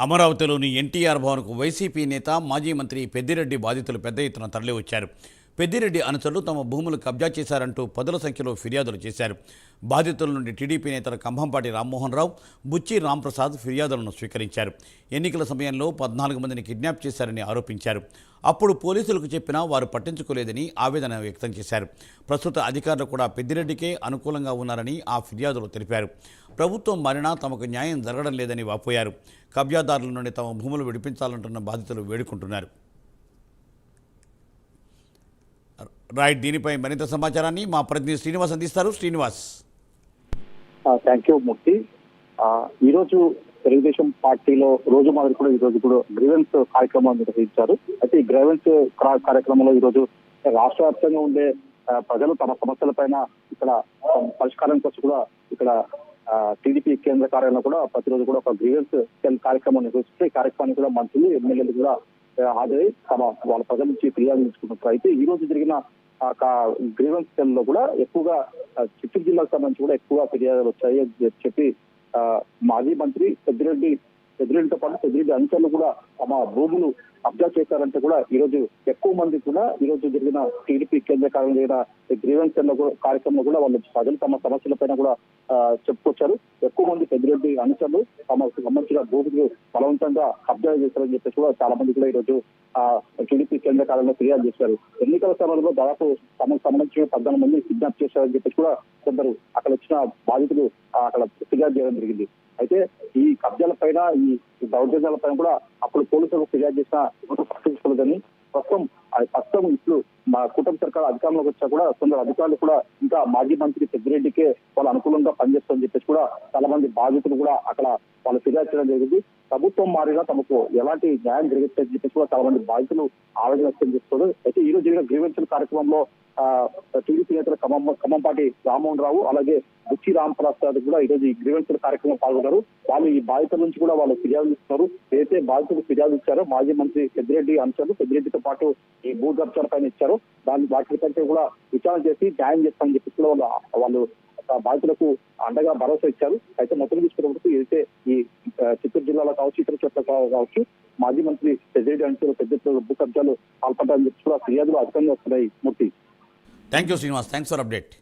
అమరావతిలోని ఎన్టీఆర్ భవన్కు వైసీపీ నేత మాజీ మంత్రి పెద్దిరెడ్డి బాధితులు పెద్ద ఎత్తున తరలివచ్చారు. పెద్దిరెడ్డి అనుచరులు తమ భూములు కబ్జా చేశారంటూ పదుల సంఖ్యలో ఫిర్యాదులు చేశారు. బాధితుల నుండి టీడీపీ నేతలు కంభంపాటి రామ్మోహన్ రావు బుచ్చి రాంప్రసాద్ ఫిర్యాదులను స్వీకరించారు. ఎన్నికల సమయంలో పద్నాలుగు మందిని కిడ్నాప్ చేశారని ఆరోపించారు. అప్పుడు పోలీసులకు చెప్పినా వారు పట్టించుకోలేదని ఆవేదన వ్యక్తం చేశారు. ప్రస్తుత అధికారులు కూడా పెద్దిరెడ్డికే అనుకూలంగా ఉన్నారని ఆ ఫిర్యాదులు తెలిపారు. ప్రభుత్వం మారినా తమకు న్యాయం జరగడం లేదని వాపోయారు. కబ్జాదారుల నుండి తమ భూములు విడిపించాలంటున్న బాధితులు వేడుకుంటున్నారు. రైట్ దీనిపై మరింత సమాచారాన్ని మా ప్రతినిధి శ్రీనివాస్ అందిస్తారు. శ్రీనివాస్. Thank you Murthy. ఈరోజు తెలుగుదేశం పార్టీలో రోజు మాదిరి కూడా ఈ రోజు కూడా గ్రీవెన్స్ కార్యక్రమం నిర్వహించారు. అయితే ఈ గ్రీవెన్స్ కార్యక్రమంలో ఈ రోజు రాష్ట్ర వ్యాప్తంగా ఉండే ప్రజలు తమ సమస్యల పైన ఇక్కడ పరిష్కారం కోసం కూడా ఇక్కడ టీడీపీ కేంద్ర కార్యాలయంలో కూడా ప్రతిరోజు కూడా ఒక గ్రీవెన్స్ సెల్ కార్యక్రమం నిర్వహిస్తే కార్యక్రమానికి కూడా మంత్రులు ఎమ్మెల్యేలు కూడా హాజరై తమ వాళ్ళ ప్రజల నుంచి ఫిర్యాదు తీసుకుంటున్నారు అయితే ఈ రోజు జరిగిన గ్రీవెన్స్ సెల్లో కూడా ఎక్కువగా చిత్తూరు జిల్లాకు సంబంధించి కూడా ఎక్కువగా ఫిర్యాదులు వచ్చాయి చెప్పి- చెప్పి ఆ, మాజీ మంత్రి పెద్దిరెడ్డి పెద్దిరెడ్డితో పాటు పెద్దిరెడ్డి అనుచరులు కూడా తమ భూములు అబ్జర్వ్ చేశారంటే కూడా ఈ రోజు ఎక్కువ మంది కూడా ఈ రోజు జరిగిన టీడీపీ కేంద్ర కార్యాలయం జరిగిన గ్రీవెన్స్ కూడా- కార్యక్రమంలో కూడా వాళ్ళు ప్రజలు తమ సమస్యల పైన కూడా చెప్పుకొచ్చారు. ఎక్కువ మంది పెద్దిరెడ్డి అనుచరులు తమకు సంబంధించిన భూములు బలవంతంగా కబ్జా చేశారని చెప్పేసి కూడా చాలా మంది కూడా ఈ రోజు ఆ టీడీపీ కేంద్ర కార్యాలయంలో ఫిర్యాదు చేశారు. ఎన్నికల సమయంలో దాదాపు తమకు సంబంధించిన పద్నాలుగు మంది కిడ్నాప్ చేశారని చెప్పేసి కూడా కొందరు అక్కడ వచ్చిన బాధితులు అక్కడ ఫిర్యాదు చేయడం జరిగింది. అయితే ఈ కబ్జాల పైన ఈ దౌర్జన్యాల పైన కూడా అప్పుడు పోలీసులకు ఫిర్యాదు చేసిన ఎవరు పట్టించుకోలేదని ప్రస్తుతం ప్రస్తుతం ఇప్పుడు మా కుటుంబ సర్కార్ అధికారంలోకి వచ్చా కూడా కొందరు అధికారులు కూడా ఇంకా మాజీ మంత్రి పెద్దిరెడ్డికే వాళ్ళు అనుకూలంగా పనిచేస్తారని చెప్పేసి కూడా చాలా మంది బాధితులు కూడా అక్కడ వాళ్ళు ఫిర్యాదు చేయడం జరిగింది. ప్రభుత్వం మారినా తమకు ఎలాంటి న్యాయం జరుగుతుందని చెప్పేసి కూడా చాలా మంది బాధితులు ఆవేదన వ్యక్తం చేస్తున్నారు. అయితే ఈ రోజు జరిగిన గ్రీవెన్షన్ కార్యక్రమంలో టీడీపీ నేతలు ఖమ్మం ఖమ్మంపాటి రామ్మోహన్ రావు అలాగే బుచ్చి రామ్ ప్రసాద్ కూడా ఈ రోజు ఈ గ్రీవెన్స్ కార్యక్రమం పాల్గొన్నారు. వాళ్ళు ఈ బాధితుల నుంచి కూడా వాళ్ళు ఫిర్యాదు ఇస్తున్నారు. ఏదైతే బాధితులు ఫిర్యాదు ఇచ్చారో మాజీ మంత్రి పెద్దిరెడ్డి అంశాలు పెద్దిరెడ్డితో పాటు ఈ భూ పైన ఇచ్చారు. దాని వాటి కంటే కూడా విచారణ చేసి న్యాయం చేస్తామని చెప్పి కూడా వాళ్ళు వాళ్ళు ఆ బాధితులకు అండగా భరోసా ఇచ్చారు. అయితే మొత్తం తీసుకున్నప్పుడు ఏదైతే ఈ చిత్తూరు జిల్లాలో కావచ్చు ఇతర చోట్ల కావచ్చు మాజీ మంత్రి పెద్దిరెడ్డి అంశాలు పెద్ద భూ కబ్జాలు పాల్పడ్డాలని చెప్పి కూడా ఫిర్యాదులు అధికంగా వస్తున్నాయి. Murthy thank you Srinivas thanks for update